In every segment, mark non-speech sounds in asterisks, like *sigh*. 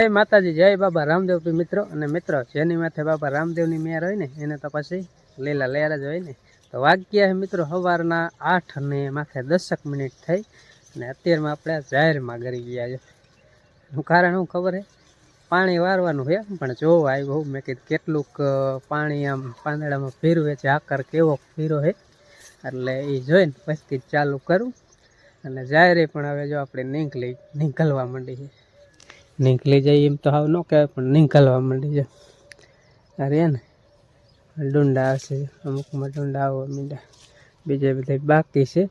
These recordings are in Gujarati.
જય માતાજી, જય બાબા રામદેવ મિત્રો. અને મિત્રો, જેની માથે બાબા રામદેવની મેર હોય ને, એને તો પછી લીલા લેર જ હોય ને. તો વાગ્યા મિત્રો સવારના આઠ અને માથે દસક મિનિટ થઈ અને અત્યારમાં આપણે જાહેરમાં ગરી ગયા છે. એનું કારણ શું ખબર છે? પાણી વારવાનું છે, પણ જોવા આવ્યું મેં કીધું કેટલુંક પાણી આમ પાંદડામાં ફેરવે છે, આકાર કેવો ફેરો છે. એટલે એ જોઈને પછી ચાલુ કરું. અને જાહેરે પણ હવે જો આપણે નીકળી નીકળવા માંડી છે. નીકળી જાય એમ તો હાવ ન કહેવાય, પણ નીકળવા માંડી છે અરે ને, ડુંડા હશે અમુકમાં ડુંડા આવો મીંડા બીજે બધા બાકી છે.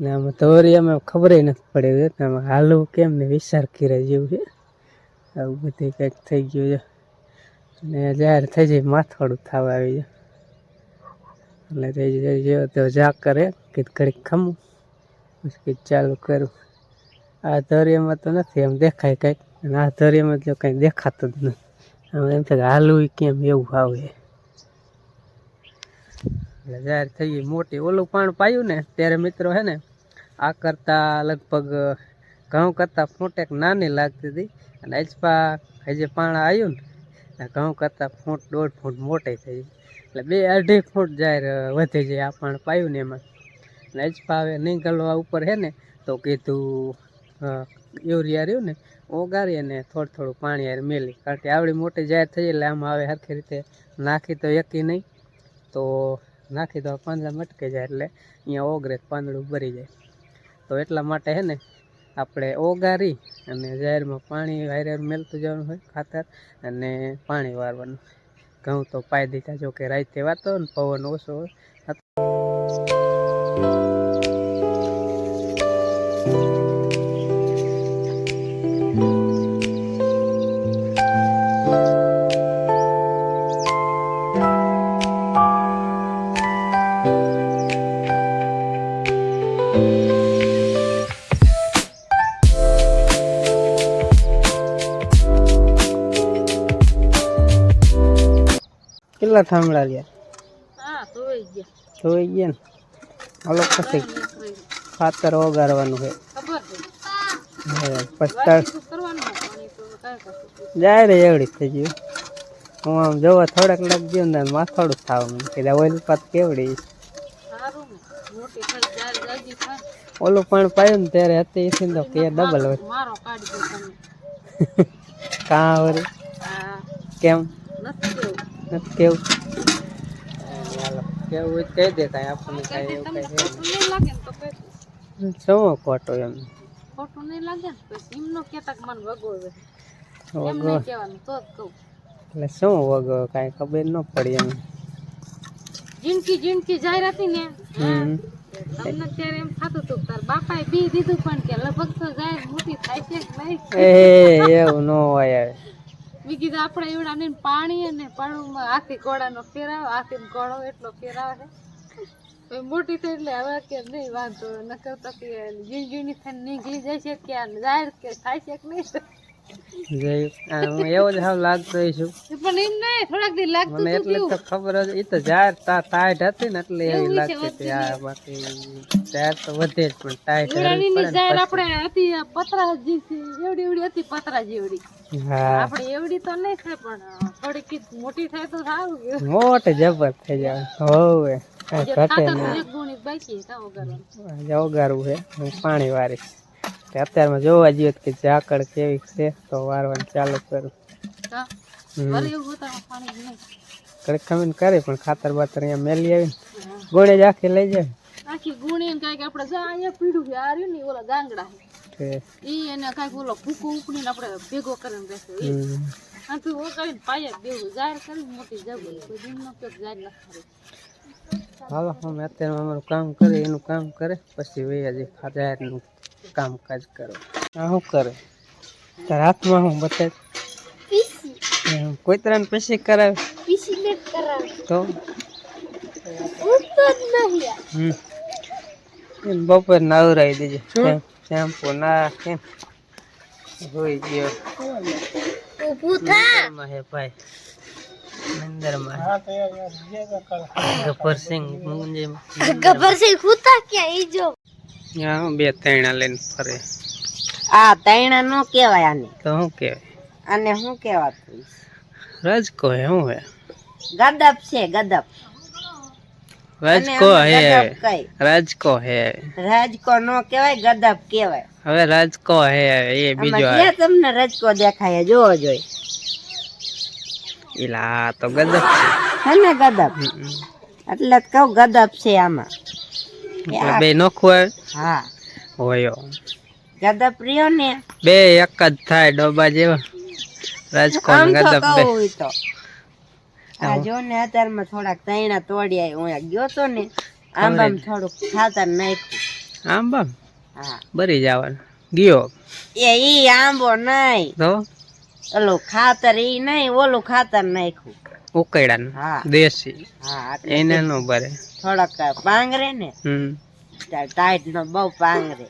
ને આમાં તો વળી અમે ખબર નથી પડી આમાં હાલવું કેમ ને વિચાર કરે જેવું છે. આવું બધું કંઈક થઈ ગયું છે. અને જાહેર થઈ જાય, માથાડું થવા આવી જાય. એટલે થઈ જાય, જેવો તો જા કરે કે ઘડીક ખમું, પછી ચાલુ કરું. આ ધરિયામાં તો નથી, એમ દેખાય કંઈક. અને આ ધરિયામાં તો કંઈ દેખાતું જ નથી. એમ થાય હાલવું કેમ એવું આવે એટલે જાહેર થઈ ગઈ મોટી. ઓલું પાણ પાયું ને, ત્યારે મિત્રો હે ને, આ કરતાં લગભગ, ઘઉં કરતાં ફૂંટેક નાની લાગતી હતી. અને અજપા હજી પાણ આવ્યું ને ઘઉં કરતાં ફૂંટ દોઢ ફૂટ મોટી થઈ એટલે બે અઢી ફૂટ જાહેર વધી જાય આ પાણ પાયું ને એમાં. અને અજપા હવે નીકળવા ઉપર હે ને, તો કીધું યુરિયા રહ્યું ને ઓગાળી અને થોડું થોડું પાણી યાર મેલી. કારણ કે આવડી મોટી જાહેર થઈ એટલે આમાં આવે સરખી રીતે. નાખી તો એકી નહીં, તો નાખી તો પાંદડા મટકે જાય એટલે અહીંયા ઓગરે પાંદડું ભરી જાય. તો એટલા માટે હે ને, આપણે ઓગારી અને જાહેરમાં પાણી હારે મેલતું જવાનું હોય ખાતર અને પાણી વારવાનું ઘઉં તો પાઈ દીધા, જો કે રાતે વાતો ને પવન ઓછો હોય કેટલા થાંભળા લ્યા ધોઈ ગયા. ને. હાલો પછી ખાતર ઓગારવાનું છે. જાય રે એવડી થઈ ગયું. હું આમ જોવા થોડાક લાગ ગયો ને માથાડું થાવ મને કીધા ઓલી પાત કેવડી ઓલું પણ પાયું ને ત્યારે હતી એથી તો કે ડબલ હોય. *laughs* કાં વળી? કેમ? નથી કેવું. કેવું કહી દે કાંઈ આપણને કાંઈ એવું કાંઈ શું ખોટો એમ? ખોટું નહીં લાગે એમનો કહેતા કે વગોવે વગો કહેવાનું તો જ કહું. એટલે શું વગો કાંઈ ખબર ન પડી એમ. જિંદગી જિંદગી જાહેરાતી ને. હમ. તમને ત્યારે એમ થતું હતું કે તાર બાપાએ બી દીધું પણ કે લગભગ તો જાય મોટી થાય છે કે નહીં. એ એવું ન હોય મેં કીધું આપણે એવડા ને પાણી અને પાણુમાં હાથી ઘોડાનો ફેરાવો હાથી ઘોડો એટલો ફેરાવે. છે મોટી થઈ એટલે હવે કે નહીં વાંધો નકર તો કે ઝીણ ઝીણી થઈને નીકળી જાય છે કે જાહેર કે થાય છે કે નહીં. એવો જ હાવ લાગતો છું. પણ એમ નહીં થોડાક દી લાગતું મને એટલે તો ખબર જ એ તો જાહેર તા ટાઈટ હતી ને એટલે એવી લાગતી હતી આ બાકી જાહેર તો વધે જ પણ ટાઈટ કેળાની ની જાહેર આપણે હતી પતરા જેવી એવડી એવડી હતી પતરા જેવડી. આપણે એવડી તો નહીં થાય પણ થોડીક મોટી થાય તો સારું કે મોટે જબર થઈ જાય. હોવે કાંઈ જે ઘટે ખાતર ના. એક ગુણી બાકી કાં વગાડવાનું આજે ઓગાળવું છે હું પાણી વારીશ. અત્યારમાં જોવા જઈએ કે ઝાકળ કેવી છે તો વારવાનું ચાલુ કરું. હા કરે પાણી ખાતર બાતર અહીંયા મેલી આવી ગોળે જ આખી લઈ જાય. આખી ગુણી ને કાંઈક આપણે અહીંયા પીડું છે ને ઓલા ગાંગડા છે. ઈ એને કાંઈક ઓલો ભૂકો ઉપડીને આપણે ભેગો કરીને બેસે. આથી ઓગાળીને પાયે જ દેવું જાહેર કરીને મોટી જગો કોઈ દિનનો કે જાર કરી હાલો અમે અત્યારે અમારું કામ કરે એનું કામ કરે પછી વૈયા જે કામ કામકાજ કરો. આ શું કરે? તાર હાથમાં હું બતાવ એમ, કોઈ તરહ પીસી કરાવે? તો? હમ. એમ બપોર નવરાવી દેજે. શેમ્પુ ના કેમ હોઈ ગયો નિંદરમાં હે ભાઈ. નિંદરમાં. ગબ્બર સિંહ મુંજે ગબ્બર સિંહ ક્યાં? ઈ જો. ત્યાં બે ત્રણ લઈને ફરે. આ તૈણા નો કહેવાય આને. તો શું કહેવાય? આને શું કેવાતું રજકો હે શું હે? ગદપ છે ગદપ રાજકો હે. રાજકો હે. રાજકો નો કહેવાય ગદબ કહેવાય. હવે રાજકો હે એ બીજો આ. તમને રાજકો દેખાય જોવો જોઈ. એલા તો ગદબ છે. ને ગદબ એટલે જ કહું ગદપ છે આમાં. બે નોખું આવે હા. હોયો. ગદપ રહ્યો ને? બે એક જ થાય ડોબા જેવા. રાજકો તો ગદપ બે. તો. આ જો ને અત્યારમાં થોડાક તૈણા તોડી આવી હું ગયો તો ને આંબામાં થોડુંક ખાતર નાખ્યું. હા. બરી જવાનું. ગયો? એ ઈ આંબો નહીં. તો? ઓલું ખાતર ઈ નહીં ઓલું ખાતર નાખ્યું. ઉકળ્યા હા. દેશી. હા એને નો ભરે. થોડાક પાંગરે ને હમ. ટાઈટ નો બહુ પાંગરે.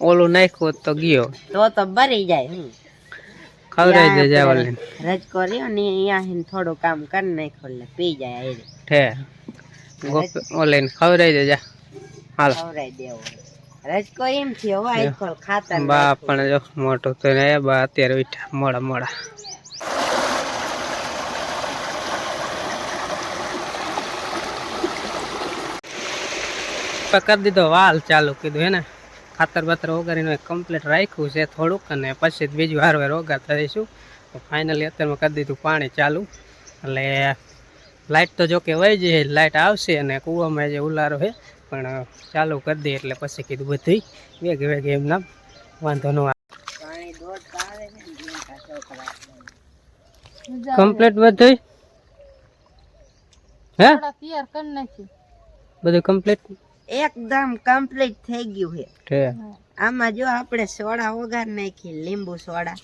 ઓલું નાખ્યું તો ગયો. તો તો ભરી જાય હું ખવડાવી દેજે ત્યાં ઓલી. આપણે રજકો રહ્યો ને અહીંયા હીને થોડું કામ કરી નાખ્યું એટલે પી જાય એ ઠે ગોપ- ઓલીને ખવડાવી દેજે. હાલો. ખવડાવી દેવો રજકો એમ થયો હોય આખો ખાતર બા પણ જો મોટું તો ને બા અત્યારે ઉઠ્યા. મોડા મોડા. કરી દીધો વાલ ચાલુ કીધું હે ને. ખાતર બાતર વગાડીને કમ્પ્લીટ રાખ્યું છે થોડુંક અને પછી બીજું હારવાર વગાડતા રહીશું તો ફાઇનલી અત્યારમાં કરી દીધું પાણી ચાલુ. એટલે લાઇટ તો જો કે વહી જઈએ લાઇટ આવશે અને કૂવામાં જે ઉલારો છે પણ ચાલુ કરી દઈએ એટલે પછી કીધું બધું વેગ વેગ એમ નામ. વાંધો ન આવે. પાણી દોડતા આવે છે ને જીવતા છોકરા કમ્પ્લીટ બધું હે? બધું કમ્પ્લીટ એકદમ કમ્પ્લીટ થઈ ગયું છે. આમાં જો આપણે સોડા ઓગાર નાખી લીંબુ સોડા.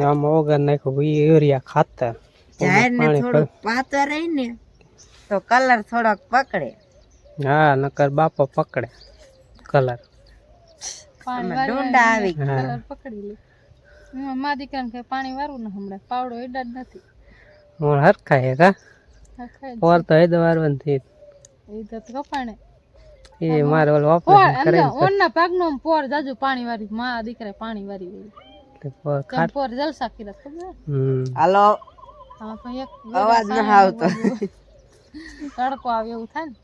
આમાં ઓગાર નાખ્યું યુરિયા ખાતર જાહેર ને થોડું પાતળ રહી ને તો કલર થોડોક પકડે. હા નકર બાપો પકડે કલર. પાણી ડુંડા આવી ગયા. કલર પકડી લે. મા દીકરાને કઈ પાણી વારું ને હમણાં. પાવડો એડા જ નથી. હું હરખા હે કા? ઓર તો હેદ વારવાનું થી એ તો કપાણે. એ મારે ઓલું ઓપરેશન કરે ઓનના ભાગનો પોર જાજુ પાણી વારી મા દીકરા પાણી વારી પોર તેમ પોર જલસા કર્યા ખબર? હમ. હાલો. હા પણ એક અવાજ ના આવતો. તડકો આવે એવું થાય ને.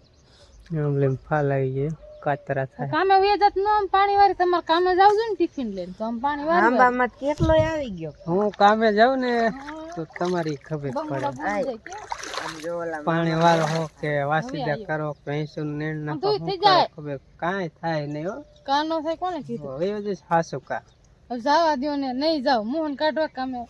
આમ લેમ ફાલ આવી ગયો. કાતરા થાય. કામે વહી જાત નો આમ પાણી વારી તમારે કામે જાવ ને ટિફિન લઈને તો આમ પાણી વારી આંબામાં કેટલો આવી ગયો હું કામે જાઉં ને તો તમારી ખબર પડે. પાણી વાળો હો કે વાસીદા કરો ભેંસું નેણ ના તો ખબર કાંઈ થાય નહીં હો. કાનો થાય કોને કીધું? હવે જ કા. જવા દ્યો ને નહીં જાવ મોહન કાઢવા કામે.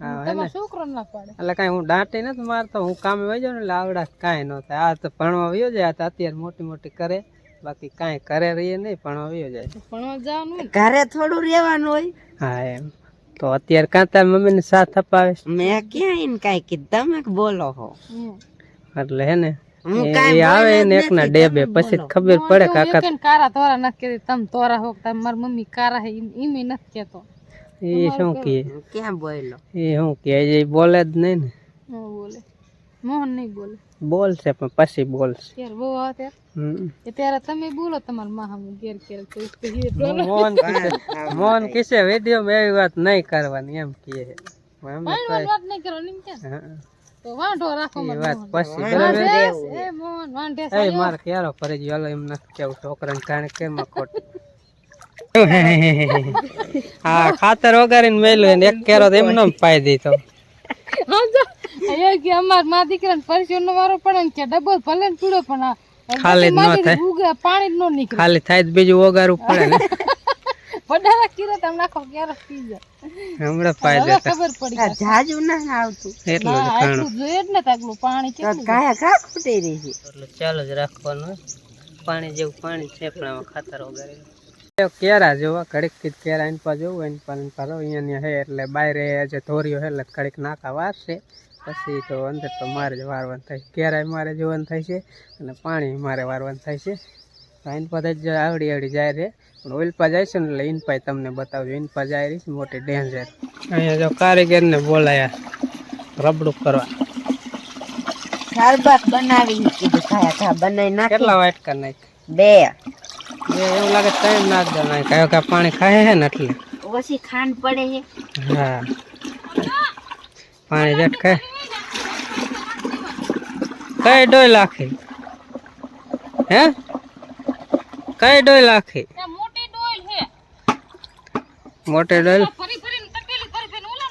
હા હે છોકરો ના એટલે કાંઈ હું દાંટી નથી મારતો હું કામે વહી જાઉં ને એટલે આવડા કઈ ન થાય. આ તો ભણવા વયો જાય આ તો અત્યારે મોટી મોટી કરે. બાકી કાંઈ કરે રહીએ નહીં ભણવા વયો જાય ભણવા જવાનું ઘરે થોડું રહેવાનું હોય. હા એમ. તો અત્યારે કાં તાર મમ્મીને સાથ અપાવે મેં ક્યાં એને કાંઈ કીધું? મેં બોલો હો. એટલે હે ને એ- આવે ને એકના ડેબે પછી ખબર પડે કાકા કારા તોરા નથી કહેતી તમે તોરા હો તમે મારી મમ્મી કારા હે ઈમે નથી કહેતો. એ શું કહે? ક્યાં બોલ્યો? એ શું કહે? એ બોલે જ નહીં ને. ન બોલે. મોહન નહીં બોલે. બોલશે પણ પછી બોલશે. યાર બહુ આવે ત્યારે ત્યારે તમે બોલો તમાર મા સામે ઘેર ઘેર મોહન મોહન કિસે વિડિયો મે એવી વાત નહીં કરવાની એમ કહે છે. વાત નહીં કરવાની એમ કે તો વાંઢો રાખો એ વાત પછી બરાબર. એ મોહન વાંઢેસ એ મારે ક્યારો ફરી ગયો એમ નથી કેવું છોકરાને જાણે કેમ ખોટ *laughs* હા ખાતર વગાડીને મેલ્યું એક કેરો એમને પાઈ દીધો. સમજો? કે અમાર મા દીકરાને પરસ્યોનો વારો પડે ને કે ડબલ ભલે ને પીળો પણ ખાલી ન થાય. પાણી જ ન નીકળે. ખાલી થાય તો બીજું વગાડવું પડે ને. વધારે કીરે તમે નાખો ક્યારે પી જાય. હમણાં પાઈ દેતા ખબર પડી આ જાજુ ના આવતું. એટલું જ ખાણું. જોઈએ જ ને તાકલું પાણી કેટલું કાયા કા ખૂટી રહી છે. એટલે ચાલો જ રાખવાનું. પાણી જેવું પાણી છે પણ આમાં ખાતર વગાડેલું કેરા જોવા ઘડીકથી કેરા એન પર જોવું એન પા એન પા અહીંયા ને હે એટલે બાયરે જે ધોરીઓ હે એટલે ઘડીક નાકા વારશે. પછી તો અંદર તો મારે જ વારવાનું થાય. કેરાય મારે જોવાનું થાય છે અને પાણી મારે વારવાનું થાય છે. ઇનપા જ આવડી આવડી જાય રે પણ ઓઇલપા જાય છે ને એટલે ઇન પાય તમને બતાવજો ઇનપા જાય રહી મોટી ડેન્જર. અહીંયા જો કારીગરને બોલાયા. રબડું કરવા. શરબત બનાવી કીધું ખાયા બનાવી નાખ. કેટલા વાઇટ કરી નાખ બે. એવું લાગે ટાઈમ નાખ દો ના કયો કે પાણી ખાય છે ને એટલે. ઓછી ખાંડ પડે છે. હા. પાણી ઝટકે કઈ ડોય લાખે? હે? કઈ ડોય લાખી? મોટી ડોલ છે. મોટી ડોલ ફરી ફરી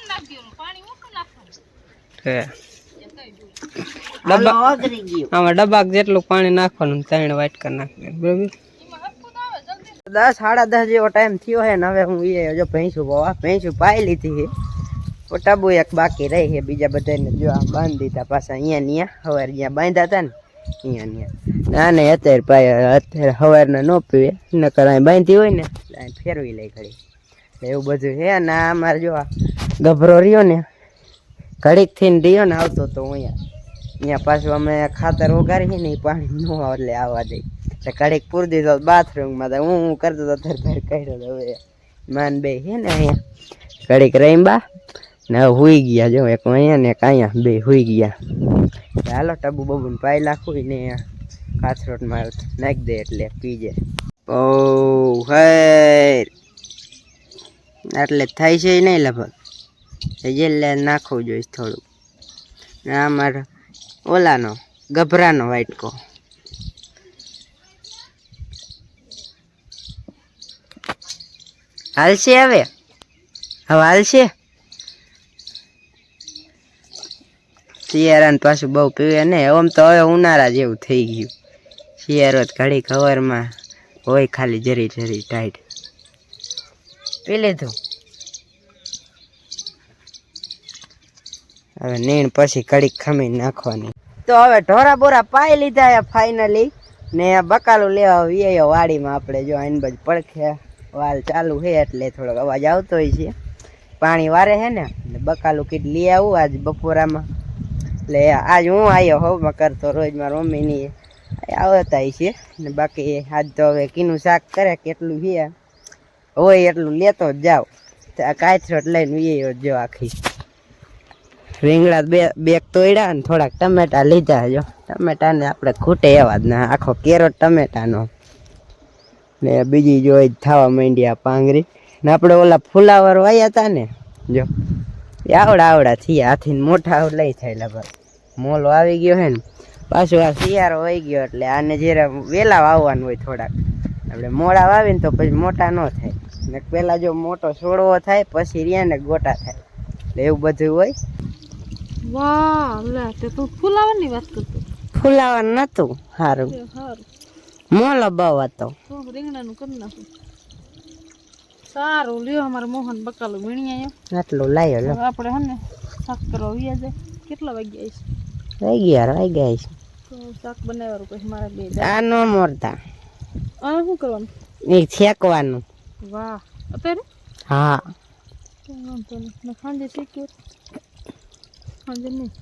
નાખી પાણી નાખવાનું. ડબ્બા જેટલું પાણી નાખવાનું ત્રણ વાટકા કરી નાખવાનું બરોબર દસ સાડા દસ જેવો ટાઈમ થયો હે ને હવે હું એ જો ભેંસું બવા ભેંસું પાઈ લીધી છે પોટાબુ એક બાકી રહી છે, બીજા બધાને જો આ બાંધી દીધા પાછા અહીંયા ને અહીંયા હવાર જ્યાં બાંધ્યા હતા ને, અહીંયા ને ના ને અત્યારે પાય અત્યારે હવારના ન પીવે, નકર અહીં બાંધી હોય ને, એટલે અહીં ફેરવી લઈ ઘડી. એટલે એવું બધું છે ને આ અમારે જો આ ગભરો રહ્યો ને, ઘડીક થઈને રહ્યો ને, આવતો તો અહીંયા. અહીંયા પાછું અમે ખાતર ઉગાડીએ ને એ પાણી ન આવે એટલે આવવા દઈ તો કડીક પૂરી દીધો બાથરૂમમાં તો હું હું કરતો તો તાર બહાર કાઢ્યો તો હવે. માન બે છે ને અહીંયા. કડીક રહીમ બા. ને હુઈ ગયા જો, એક અહીંયા ને એક અહીંયા, બે હુઈ ગયા. ચાલો ટબુ બબુને પાઈ નાખું ને કાથરોટ માર નાખી દે એટલે પી જાય ઓ હેર. એટલે થાય છે નહીં લગભગ. એટલે નાખવું જોઈશ થોડુંક. ને આ મારો ઓલાનો, ગભરાનો વાઇટકો હાલશે હવે? હવે હાલશે? શિયાળાને પાછું બહુ પીવે ને. આમ તો હવે ઉનાળા જેવું થઈ ગયું. શિયાળો ઘડી કવરમાં હોય ખાલી જરી જરી ટાઈટ પી લીધું? હવે નીણ પછી કડીક ખમી નાખવાની. તો હવે ઢોરા બોરા પાઈ લીધા ફાઇનલી ને બકાલું લેવા આવીએ વાડીમાં આપણે. જો આઈન બાજુ પડખે વાલ ચાલુ છે એટલે થોડોક અવાજ આવતો હોય છે. પાણી વારે છે ને બકાલું કીટ લઈ આવું આજ બપોરામાં. એટલે આજ હું આવ્યો હોવમાં કરતો રોજ મારા મમ્મીની આવતા છે. ને બાકી આજ તો હવે કીનું શાક કરે, કેટલું છે? હોય એટલું, લેતો જ આ કાચરોટ લઈને જો આખી. રીંગણા બે બેગ તોડ્યા ને થોડાક ટમેટા લીધા જો. ટમેટાને આપણે ખૂટે એવા જ ના આખો કેરો ટમેટાનો. ને બીજી જો થવા માંડ્યા પાંગરી. ને આપણે ઓલા ફુલાવર વાયા હતા ને, જો. આવડા આવડા થયા. હાથી મોટા લઈ થાય લગભગ. મોલો આવી ગયો હે ને પાછું આ શિયાળો વહી ગયો એટલે આને જરા વેલા વાવવાનું હોય થોડાક આપણે મોડા વાવીને તો પછી મોટા ન થાય. ને પહેલાં જો મોટો છોડવો થાય પછી રહ્યા ને ગોટા થાય. એટલે એવું બધું હોય. વાહ લે તે તું ફુલાવાની વાત કરતો. ફૂલાવાનું નતું સારું મોલો બહુ હતો તો રીંગણાનું કરી નાખું. સારું લ્યો અમારે મોહન બકાલું વીણી આવ્યો આટલું લાયો લો આપણે હે ને શાક કરવા વ્યા જાય. કેટલા વાગ્યા આવીશ થઈ ગયા રહી ગયા છે. તો શાક બનાવવાનું પછી મારા બે આ નો મોરતા આ શું કરવાનું? એ છેકવાનું વાહ અત્યારે? હા. ખાંજે શીખ્યું સાંજે નહીં.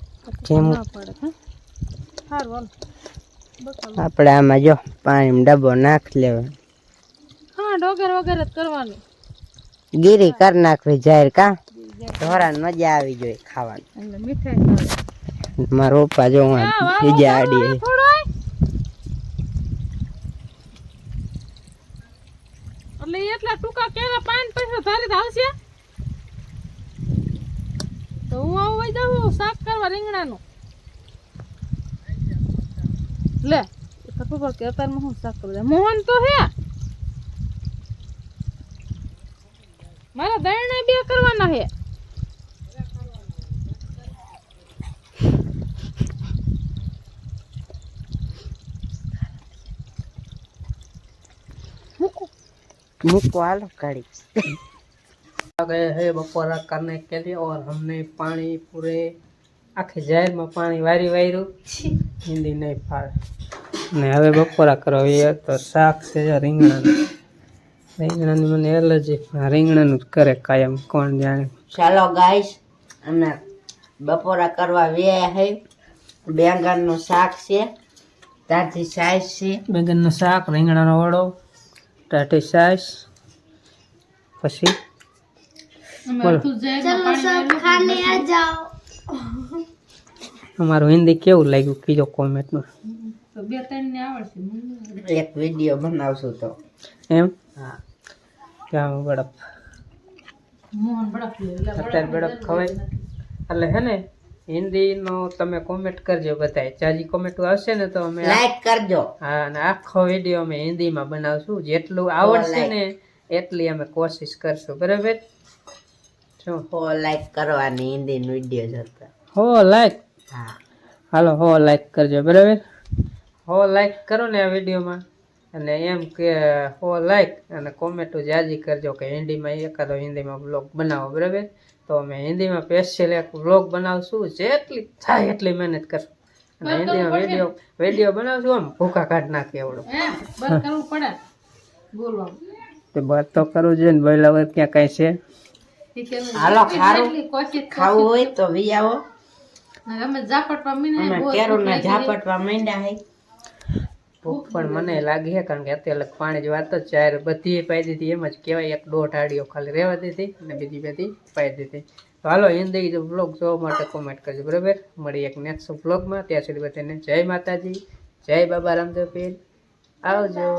ના પડે હા? સારું હાલ. બકાલું. આપણે આમાં જો પાણી ડબ્બો નાખ લેવો હા ડોગર વગર જ કરવાનું. ગીરી કરી નાખવી જાહેર કા? ધોરણ મજા આવી જોઈએ ખાવાની. મારો પપ્પા જો હું બીજા આડી એટલે એટલા ટૂંકા કેવા પાન પૈસા ધારી આવશે તો હું આવું વઈ જાઉં શાક કરવા રીંગણાનું. લે ખબર કે અત્યારમાં હું શાક કરવા મોહન તો હે મારા દરણા બે કરવાના હે મૂકો હાલો કાઢી आ गए हैं बपोरा करने के लिए और हमने पानी पूरे આખી જાહેરમાં પાણી વારી વાર્યું હિન્દી નહીં ફાળે ને હવે બપોરા કરવા એ તો શાક છે જો રીંગણાનું મને એલર્જી પણ રીંગણાનું જ કરે કાયમ કોણ જાણે. ચાલો ગાઈશ અને બપોરા કરવા વ્યા હે. બેંગનનું શાક છે ત્યાંથી સાઈઝ છે. બેંગનનું શાક રીંગણાનો વડો ટાટી સાઈઝ પછી બોલો. અમારું હિન્દી કેવું લાગ્યું કીજો કોમેન્ટમાં તો બે ત્રણ ને આવડશે. એક વીડિયો બનાવશું તો. એમ? હા ત્યાં બડપ મોહન અત્યારે બરફ ખવાય. એટલે હે ને હિન્દીનો તમે કોમેન્ટ કરજો બધાય. ચાજી કોમેન્ટ આવશે ને તો અમે લાઈક કરજો. હા અને આખો વીડિયો અમે હિન્દીમાં બનાવશું. જેટલું આવડશે ને એટલી અમે કોશિશ કરશું. બરાબર? શું હો લાઈક કરવાની હિન્દી વીડિયો જોતા. હો લાઈક હા. હાલો હો લાઈક કરજો. બરાબર? હો લાઈક કરો ને આ વિડીયોમાં અને એમ કે હો લાઈક અને કોમેન્ટો જાજી કરજો કે હિન્દીમાં એકાદો હિન્દીમાં બ્લોગ બનાવો બરાબર? તો અમે હિન્દીમાં સ્પેશિયલ એક બ્લોગ બનાવશું જેટલી થાય એટલી મહેનત કરશું. અને હિન્દીમાં વીડિયો વીડિયો બનાવશું આમ ભૂખા કાઢ નાખે એવડો. તો વાત તો કરવું જોઈએ ને બોલ્યા હોય ક્યાં કઈ છે? હાલો, જેટલી ખારું. ખાવું હોય તો વી આવો. અમે ઝાપટવા મીને અમે ઝાપટવા માંડ્યા હે. ભૂખ પણ મને લાગી છે કારણ કે અત્યારે પાણી જ વાત જ ચાર બધી પાઈ દીધી, એમ જ કહેવાય, એક દોઢ આડીઓ ખાલી રહેવા દીધી અને બીજી બધી પાઈ દીધી. તો હાલો હિન્દી જો બ્લોગ જોવા માટે કોમેન્ટ કરજો, બરાબર? મળી એક નેક્સ્ટ બ્લોગમાં ત્યાં સુધી બધાને જય માતાજી, જય બાબા રામદેવ પીર આવજો.